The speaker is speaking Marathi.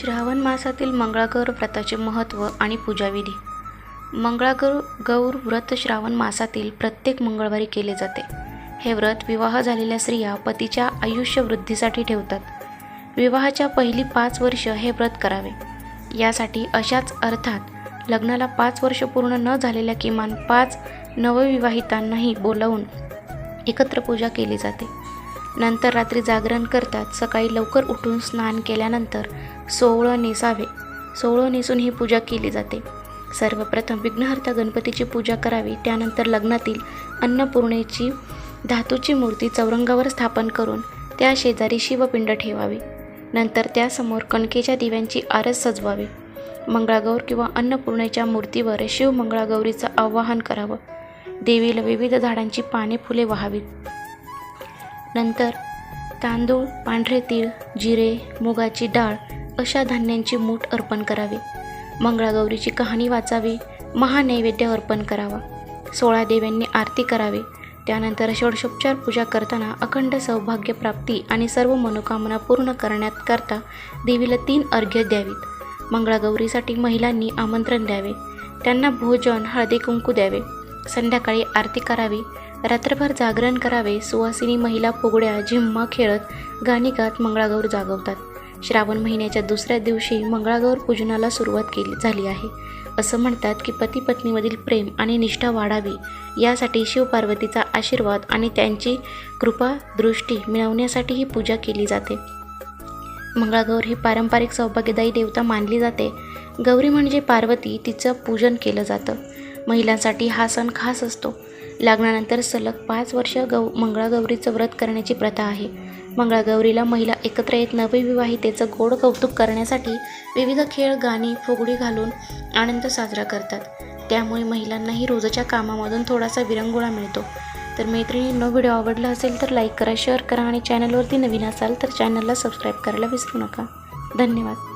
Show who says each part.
Speaker 1: श्रावण मासातील मंगळागौर व्रताचे महत्त्व आणि पूजाविधी. मंगळागौर गौर व्रत श्रावण मासातील प्रत्येक मंगळवारी केले जाते. हे व्रत विवाह झालेल्या स्त्रिया पतीच्या आयुष्य वृद्धीसाठी ठेवतात. विवाहाच्या पहिली पाच वर्ष हे व्रत करावे. यासाठी अशाच अर्थात लग्नाला पाच वर्ष पूर्ण न झालेल्या किमान पाच नवविवाहितांनाही बोलावून एकत्र पूजा केली जाते. नंतर रात्री जागरण करतात. सकाळी लवकर उठून स्नान केल्यानंतर सोवळं नेसावे. सोवळं नेसून ही पूजा केली जाते. सर्वप्रथम विघ्नहर्ता गणपतीची पूजा करावी. त्यानंतर लग्नातील अन्नपूर्णेची धातूची मूर्ती चौरंगावर स्थापन करून त्या शेजारी शिवपिंड ठेवावे. नंतर त्यासमोर कणकेच्या दिव्यांची आरस सजवावे. मंगळागौर किंवा अन्नपूर्णेच्या मूर्तीवर शिव मंगळागौरीचं आवाहन करावं. देवीला विविध झाडांची पाने फुले व्हावीत. नंतर तांदूळ पांढरे तीळ जिरे मुगाची डाळ अशा धान्यांची मूठ अर्पण करावी. मंगळागौरीची कहाणी वाचावी महानैवेद्य अर्पण करावा. सोळा देव्यांनी आरती करावी. त्यानंतर षोडशोपचार पूजा करताना अखंड सौभाग्य प्राप्ती आणि सर्व मनोकामना पूर्ण करण्यात करता देवीला तीन अर्घ्य द्यावीत. मंगळागौरीसाठी महिलांनी आमंत्रण द्यावे. त्यांना भोजन हळदी कुंकू द्यावे. संध्याकाळी आरती करावी. रात्रभर जागरण करावे सुवासिनी महिला फुगड्या झिम्मा खेळत गाणी गात मंगळागौर जागवतात. श्रावण महिन्याच्या दुसऱ्या दिवशी मंगळागौर पूजनाला सुरुवात केली झाली आहे. असं म्हणतात की पती पत्नीमधील प्रेम आणि निष्ठा वाढावी यासाठी शिवपार्वतीचा आशीर्वाद आणि त्यांची कृपा दृष्टी मिळवण्यासाठी ही पूजा केली जाते. मंगळागौर ही पारंपरिक सौभाग्यदायी देवता मानली जाते. गौरी म्हणजे पार्वती तिचं पूजन केलं जातं. महिलांसाठी हा सण खास असतो. लग्नानंतर सलग पाच वर्ष गौ मंगळागौरीचं व्रत करण्याची प्रथा आहे. मंगळागौरीला महिला एकत्र येत नवविवाहितेचं गोड कौतुक करण्यासाठी विविध खेळ गाणी फुगडी घालून आनंद साजरा करतात. त्यामुळे महिलांनाही रोजच्या कामामधून थोडासा विरंगुळा मिळतो. तर मैत्रिणींनो व्हिडिओ आवडला असेल तर लाईक करा शेअर करा आणि चॅनलवरती नवीन असाल तर चॅनलला सबस्क्राईब करायला विसरू नका. धन्यवाद.